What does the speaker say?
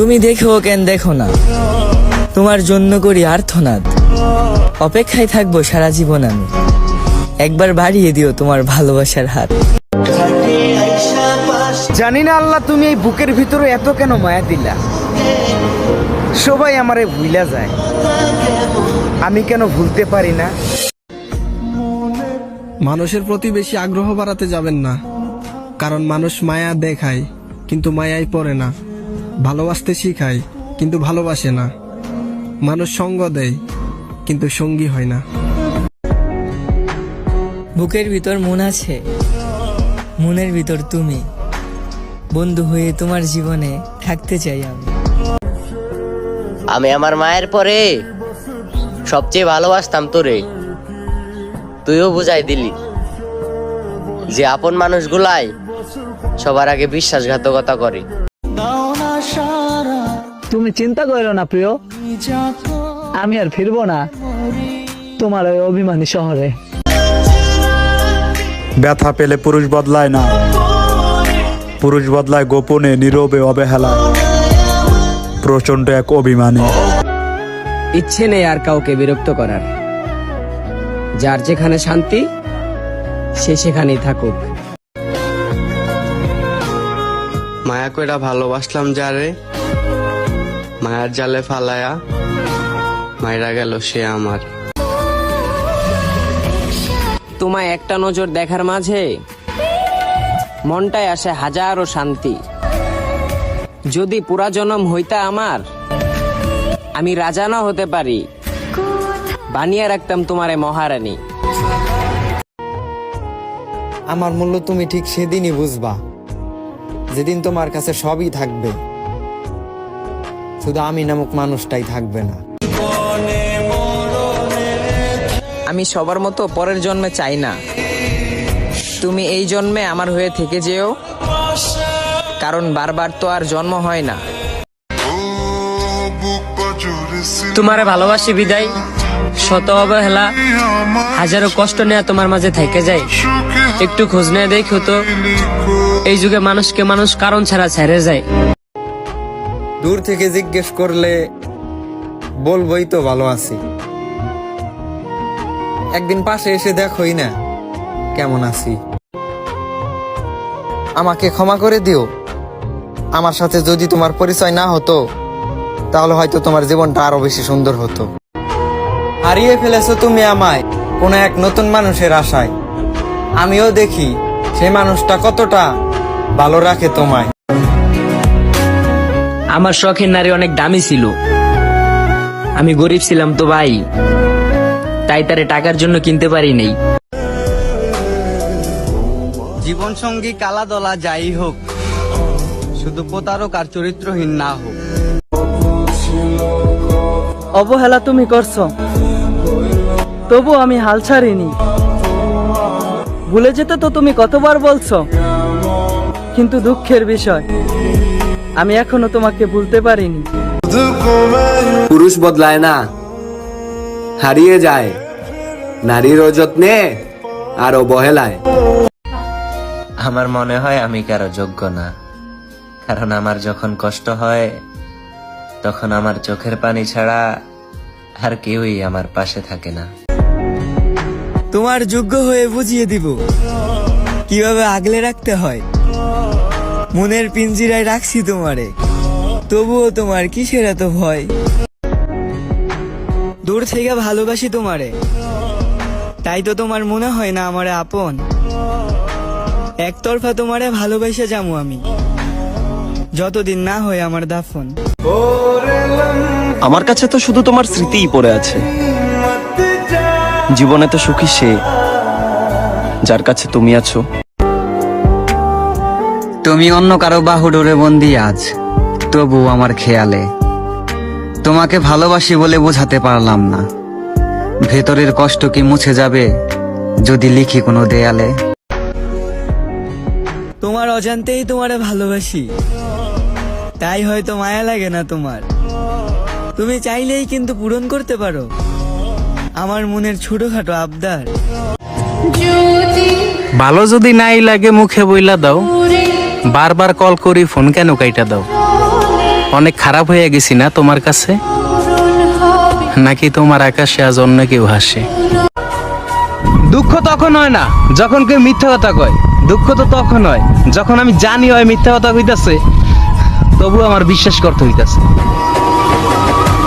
তুমি দেখো কেন দেখো না? তোমার জন্য করি আর্থনাদ অপেক্ষায় থাকব সারা জীবন আমি। একবার বাড়িয়ে দিও তোমার ভালোবাসার হাত। জানি না আল্লাহ তুমি এই বুকের ভিতরে এত কেন মায়া দিলা? সবাই আমারে ভুইলা যায়। আমি কেন ভুলতে পারি না? মানুষের প্রতি বেশি আগ্রহ বাড়াতে যাবেন না। কারণ মানুষ মায়া দেখায় কিন্তু মায়াই পড়ে না। ভালোবাসতে শিখায় কিন্তু ভালোবাসে না। মানুষ সঙ্গ দেয় কিন্তু সঙ্গী হয় না। বুকের ভিতর মন আছে মনের ভিতর তুমি। বন্ধু হয়ে তোমার জীবনে থাকতে চাই আমি। আমি আমার মায়ের পরে সবচেয়ে ভালোবাসতাম তোরে। তুইও বুঝাই দিলি যে আপন মানুষগুলাই সবার আগে বিশ্বাসঘাতকতা করে। তুমি চিন্তা করো না প্রিয়। আমি আর ফিরবো না। তোমার ওই অভিমানী শহরে। ব্যথা পেলে পুরুষ বদলায় না। পুরুষ বদলায় গোপনে নীরবে অবহেলায়। প্রচণ্ড এক অভিমানী। ইচ্ছে নেই আর কাউকে বিরক্ত করার। যার যেখানে শান্তি সে সেখানেই থাকুক। মায়া কইরা ভালোবাসলাম যারে মায়ার জালে ফালায়া মায়েরা গেল সে আমার। তোমায় একটা নজর দেখার মাঝে মনটায় আসে হাজারো শান্তি। যদি পুরা জনম হইতা আমার আমি রাজা না হতে পারি বানিয়ে রাখতাম তোমারে মহারানী। আমার মূল্য তুমি ঠিক সেদিনই বুঝবা। যেদিন তোমার কাছে সবই থাকবে শুধু আমি নামক মানুষটাই থাকবে না। আমি সবার মতো পরের জন্মে চাই না। তুমি এই জন্মে আমার হয়ে থেকে যেও কারণ বারবার তো আর জন্ম হয় না। তোমারে ভালোবাসি বিদায়। শত অবহেলা, হাজারো কষ্ট নেয়া তোমার মাঝে থেকে যায়। একটু খোঁজ নিয়ে দেখো তো, এই যুগে মানুষকে মানুষ কারণ ছাড়া ছেড়ে যায়। দূর থেকে জিজ্ঞেস করলে বলবই তো ভালো আছি। একদিন পাশে এসে দেখোই না কেমন আছি। আমাকে ক্ষমা করে দিও। আমার সাথে যদি তোমার পরিচয় না হতো, তাহলে হয়তো তোমার জীবনটা আরও বেশি সুন্দর হতো। হারিয়ে ফেলেছো তুমি আমায় কোনো এক নতুন মানুষের আশায়। আমিও দেখি সেই মানুষটা কতটা ভালো রাখে তোমায়। আমার শখের নারী অনেক দামি ছিল। আমি গরিব ছিলাম তো ভাই। তাই তারে টাকার জন্য কিনতে পারি নাই। জীবন সঙ্গী কালা দলা যাই হোক শুধু প্রতারক আর চরিত্রহীন না হোক। অবহেলা তুমি করছ। তবু আমি হাল ছাড়িনি। ভুলে যেতে তো তুমি কতবার বলছো। কিন্তু দুঃখের বিষয় আমি এখনও তোমাকে ভুলতে পারিনি। পুরুষ বদলায় না হারিয়ে যায়। নারীর যত্নে আর অবহেলায় আমার মনে হয় আমি কারও যোগ্য না কারণ আমার যখন কষ্ট হয় তখন আমার চোখের পানি ছাড়া আর কেউই আমার পাশে থাকে না। তোমার যোগ্য হয়ে বুঝিয়ে দিব। কীভাবে আগলে রাখতে হয়? মনের পিঞ্জিরায় রাখছি তোমারে। তবুও তোমার কিসের এত ভয়? দূর থেকে ভালোবাসি তোমারে। তাই তো তোমার মনে হয় না আমারে আপন। একতরফা তোমারে ভালোবাসে যাব আমি। যতদিন না হয় আমার দাফন। আমার কাছে তো শুধু তোমার স্মৃতিই পড়ে আছে। জীবনে তো সুখী সে যার কাছে তুমি আছো। তুমি অন্য কারও বাহু ডোরে বন্দি আজ তবু আমার খেয়ালে। তোমাকে ভালোবাসি বলে বোঝাতে পারলাম না। ভেতরের কষ্ট কি মুছে যাবে যদি লিখি কোনো দেয়ালে? তোমার অজান্তেই তোমারে ভালোবাসি। তাই হয়তো মায়া লাগে না তোমার। তুমি চাইলেই কিন্তু পূরণ করতে পারো। আমার মনের ছোটখাটো আবদার। ভালো যদি নাই লাগে মুখে বইলা দাও। বারবার কল করি ফোন কেন কাইটা দাও? অনেক খারাপ হয়ে গেছি না তোমার কাছে? নাকি তোমার আকাশে আজ অন্য কেউ হাসে? দুঃখ তখন হয় না যখন কেউ মিথ্যা কথা কয়। দুঃখ তো তখন হয় যখন আমি জানি হয় মিথ্যা কথা কইতাছে তবু আমার বিশ্বাস করতে হইতাছে।